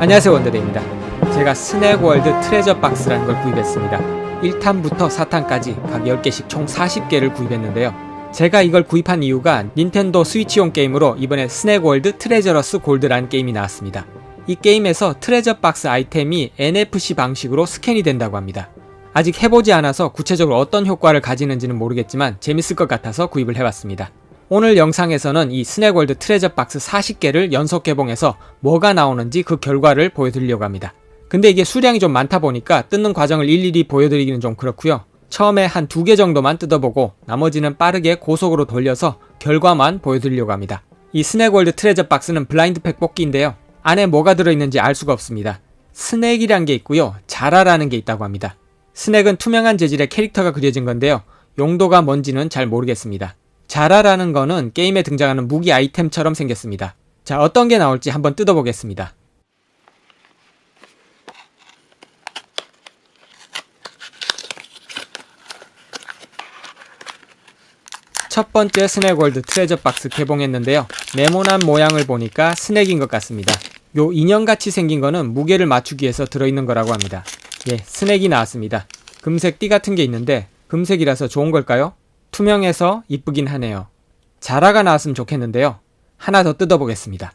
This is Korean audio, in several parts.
안녕하세요 원더데이입니다. 제가 스낵월드 트레저 박스라는 걸 구입했습니다. 1탄부터 4탄까지 각 10개씩 총 40개를 구입했는데요. 제가 이걸 구입한 이유가 닌텐도 스위치용 게임으로 이번에 스낵월드 트레저러스 골드라는 게임이 나왔습니다. 이 게임에서 트레저 박스 아이템이 NFC 방식으로 스캔이 된다고 합니다. 아직 해보지 않아서 구체적으로 어떤 효과를 가지는지는 모르겠지만 재밌을 것 같아서 구입을 해봤습니다. 오늘 영상에서는 이 스낵월드 트레저 박스 40개를 연속 개봉해서 뭐가 나오는지 그 결과를 보여드리려고 합니다. 근데 이게 수량이 좀 많다 보니까 뜯는 과정을 일일이 보여드리기는 좀 그렇고요. 처음에 한 두 개 정도만 뜯어보고 나머지는 빠르게 고속으로 돌려서 결과만 보여드리려고 합니다. 이 스낵월드 트레저 박스는 블라인드 팩 뽑기인데요. 안에 뭐가 들어있는지 알 수가 없습니다. 스낵이란 게 있고요. 자라라는 게 있다고 합니다. 스낵은 투명한 재질의 캐릭터가 그려진 건데요. 용도가 뭔지는 잘 모르겠습니다. 자라라는 거는 게임에 등장하는 무기 아이템처럼 생겼습니다. 자, 어떤 게 나올지 한번 뜯어보겠습니다. 첫 번째 스낵월드 트레저 박스 개봉했는데요. 네모난 모양을 보니까 스낵인 것 같습니다. 요 인형같이 생긴 거는 무게를 맞추기 위해서 들어있는 거라고 합니다. 예, 스낵이 나왔습니다. 금색 띠 같은 게 있는데 금색이라서 좋은 걸까요? 투명해서 이쁘긴 하네요. 자라가 나왔으면 좋겠는데요. 하나 더 뜯어보겠습니다.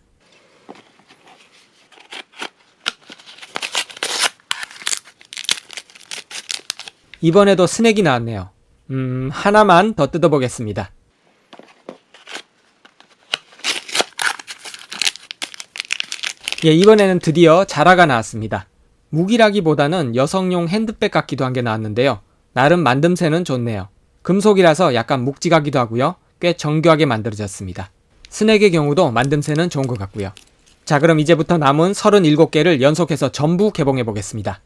이번에도 스낵이 나왔네요. 음, 하나만 더 뜯어보겠습니다. 예, 이번에는 드디어 자라가 나왔습니다. 무기라기보다는 여성용 핸드백 같기도 한 게 나왔는데요. 나름 만듦새는 좋네요. 금속이라서 약간 묵직하기도 하고요. 꽤 정교하게 만들어졌습니다. 스낵의 경우도 만듦새는 좋은 것 같고요. 자, 그럼 이제부터 남은 37개를 연속해서 전부 개봉해 보겠습니다.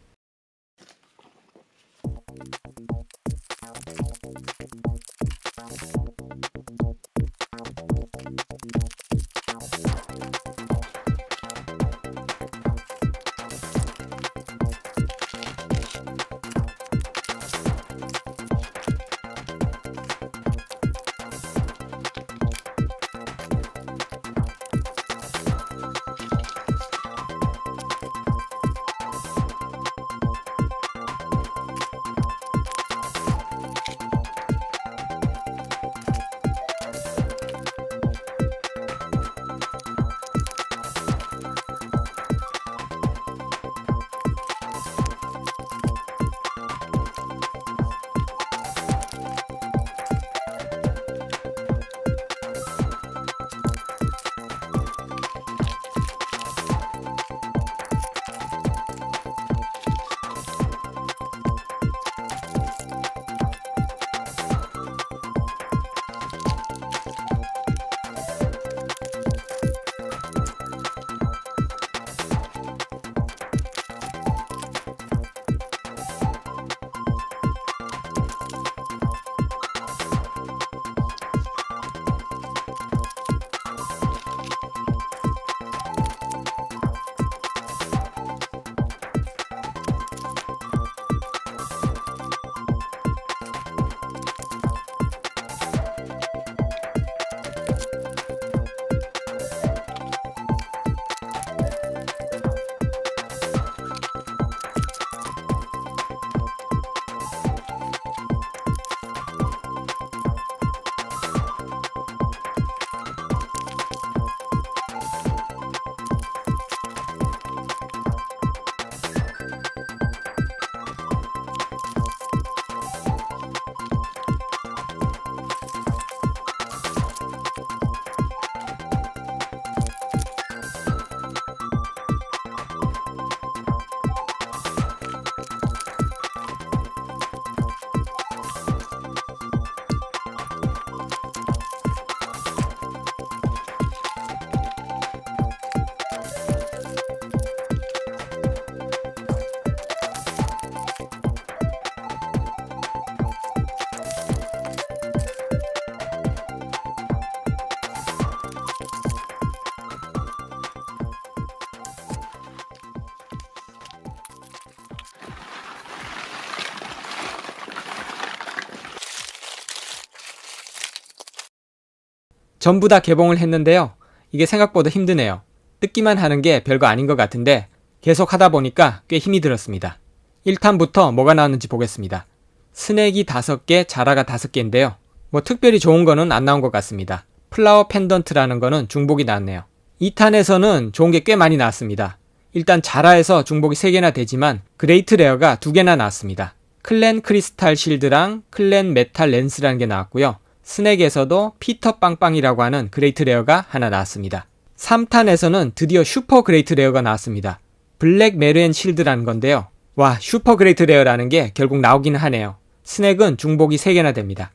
전부 다 개봉을 했는데요. 이게 생각보다 힘드네요. 뜯기만 하는 게 별거 아닌 것 같은데 계속 하다 보니까 꽤 힘이 들었습니다. 1탄부터 뭐가 나왔는지 보겠습니다. 스낵이 5개, 자라가 5개인데요. 뭐 특별히 좋은 거는 안 나온 것 같습니다. 플라워 펜던트라는 거는 중복이 나왔네요. 2탄에서는 좋은 게 꽤 많이 나왔습니다. 일단 자라에서 중복이 3개나 되지만 그레이트 레어가 2개나 나왔습니다. 클랜 크리스탈 실드랑 클랜 메탈 렌스라는 게 나왔고요. 스낵에서도 피터 빵빵이라고 하는 그레이트 레어가 하나 나왔습니다. 3탄에서는 드디어 슈퍼 그레이트 레어가 나왔습니다. 블랙 메르앤 실드라는 건데요. 와, 슈퍼 그레이트 레어라는 게 결국 나오기는 하네요. 스낵은 중복이 3개나 됩니다.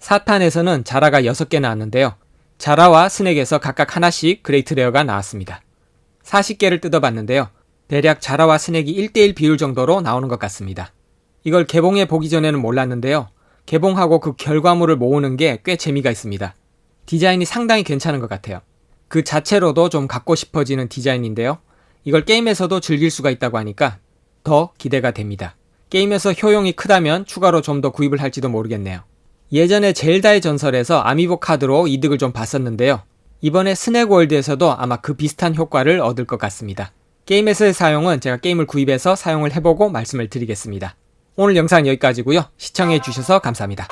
4탄에서는 자라가 6개 나왔는데요. 자라와 스낵에서 각각 하나씩 그레이트 레어가 나왔습니다. 40개를 뜯어봤는데요. 대략 자라와 스낵이 1대1 비율 정도로 나오는 것 같습니다. 이걸 개봉해 보기 전에는 몰랐는데요. 개봉하고 그 결과물을 모으는 게 꽤 재미가 있습니다. 디자인이 상당히 괜찮은 것 같아요. 그 자체로도 좀 갖고 싶어지는 디자인인데요. 이걸 게임에서도 즐길 수가 있다고 하니까 더 기대가 됩니다. 게임에서 효용이 크다면 추가로 좀 더 구입을 할지도 모르겠네요. 예전에 젤다의 전설에서 아미보 카드로 이득을 좀 봤었는데요. 이번에 스낵월드에서도 아마 그 비슷한 효과를 얻을 것 같습니다. 게임에서의 사용은 제가 게임을 구입해서 사용을 해보고 말씀을 드리겠습니다. 오늘 영상 여기까지고요. 시청해주셔서 감사합니다.